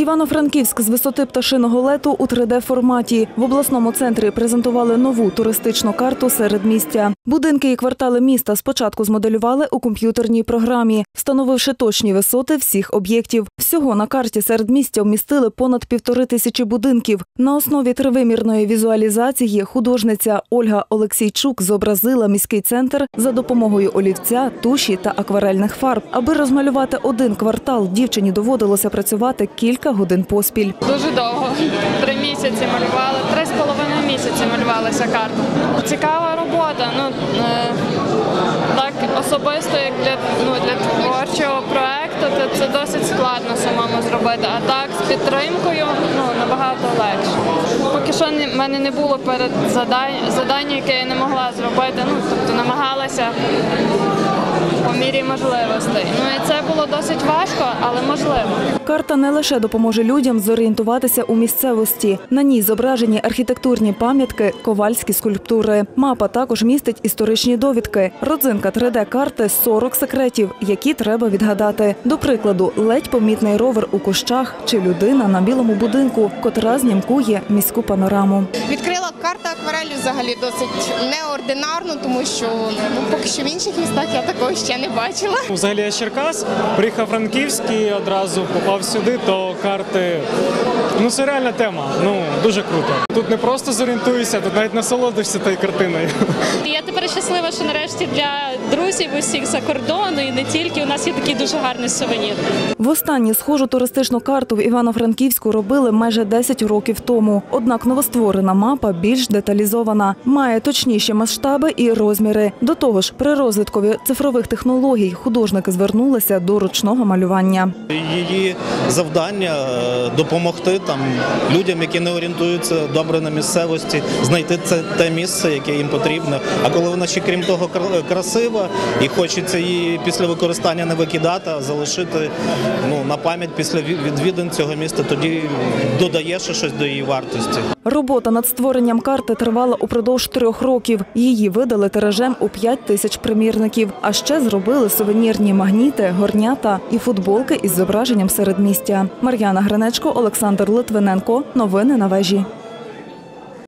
Івано-Франківськ з висоти пташиного лету у 3D-форматі. В обласному центрі презентували нову туристичну карту середмістя. Будинки і квартали міста спочатку змоделювали у комп'ютерній програмі, встановивши точні висоти всіх об'єктів. Всього на карті середмістя вмістили понад півтори тисячі будинків. На основі тривимірної візуалізації художниця Ольга Олексійчук зобразила міський центр за допомогою олівця, туші та акварельних фарб. Аби розмалювати один квартал, дівчині доводилося працювати кілька годин поспіль. Дуже довго. Три місяці малювали, три з половиною місяці малювалася карта. Цікава робота. Ну е, так особисто, як для ну для творчого проекту, то це досить складно самому зробити. А так з підтримкою ну набагато легше. Поки що в мене не було перед задань, завдання, яке я не могла зробити. Ну тобто намагалася по мірі можливостей. Ну і це було досить важко, але можливо. Карта не лише допоможе людям зорієнтуватися у місцевості. На ній зображені архітектурні пам'ятки, ковальські скульптури. Мапа також містить історичні довідки. Родзинка 3D-карти 40 секретів, які треба відгадати. До прикладу, ледь помітний ровер у кущах чи людина на білому будинку, котра знімкує міську панораму. Відкрила карта акварелі взагалі досить неординарно, тому що ну поки що в інших містах я такого ще не бачила. Взагалі я з Черкас, приїхав Франківськ і одразу попав сюди, то карти. Ну це реальна тема. Ну дуже круто. Тут не просто зорієнтуєшся, тут навіть насолодишся тією картиною. Я тепер щаслива, що нарешті для друзів усіх за кордону і не тільки у нас є такий дуже гарний сувенір. Востаннє схожу туристичну карту в Івано-Франківську робили майже 10 років тому. Однак новостворена мапа більш деталізована, має точніші масштаби і розміри. До того ж, при розвиткові цифрових технологій художники звернулися до ручного малювання. Її завдання е, допомогти там людям, які не орієнтуються добре на місцевості, знайти це те місце, яке їм потрібно. А коли вона ще крім того кра- красива, і хочеться її після використання не викидати, а залишити ну на пам'ять після ві- відвідин цього міста, тоді додає ще щось до її вартості. Робота над створенням карти тривала упродовж трьох років. Її видали тиражем у 5 тисяч примірників. А ще зробили сувенірні магніти, горнята і футболки із зображенням середмістя. Мар'яна Гринечко, Олександр Литвиненко. Новини на вежі.